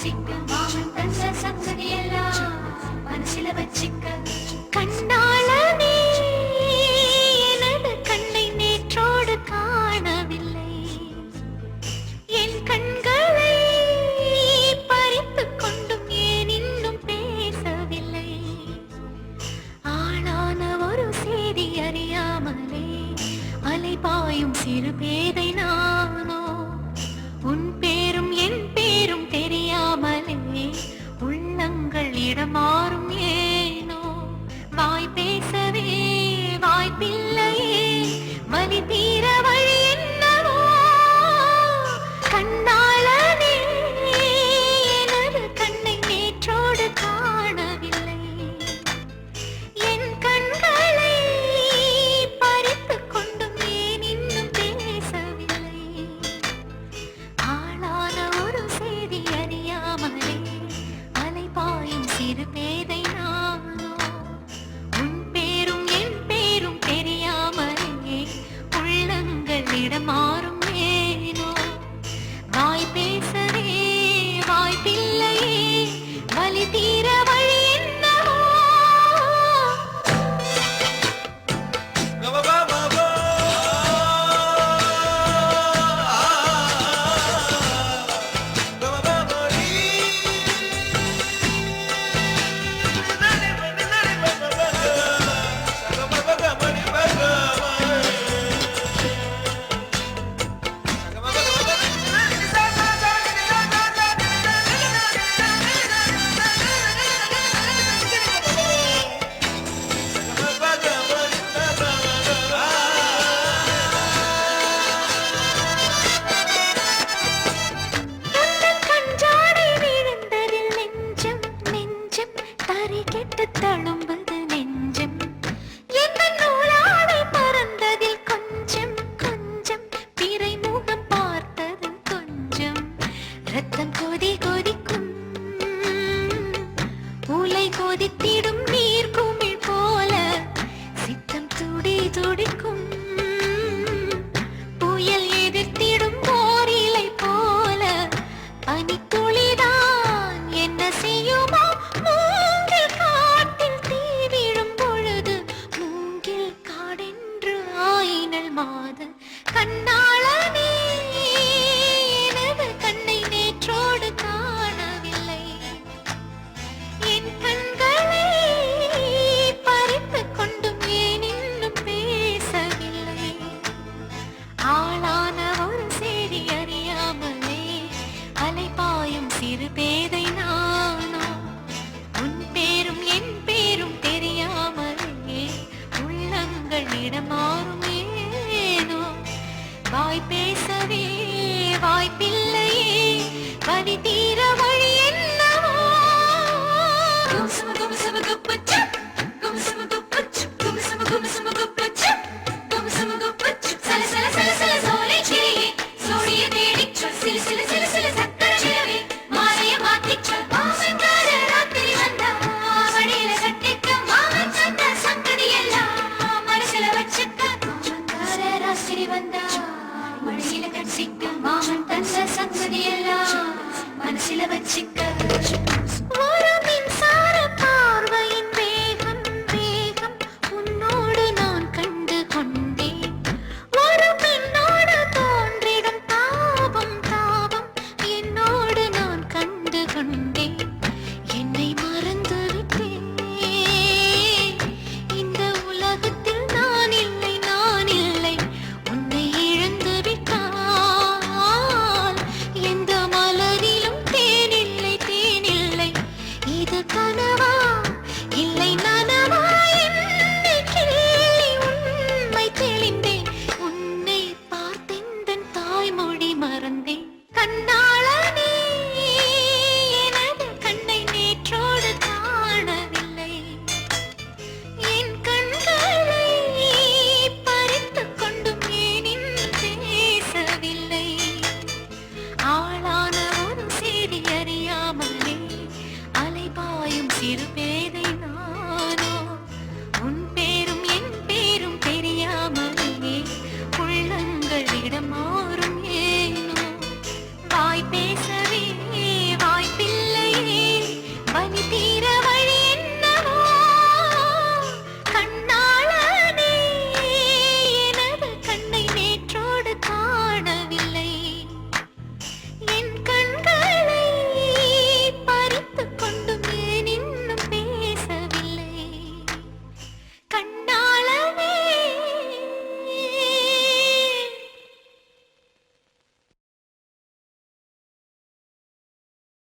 Sing என பேதை நானோ? உன் பேரும் என் பேரும் தெரியாமலே உள்ளங்கள் இடமாறும் துடிக்கும் இடம் மாறும் ஏனோ? வாய் பேசவே வாய்ப்பில்லையே வழி தீர வழி என்னவோ? குப்பு See the bem.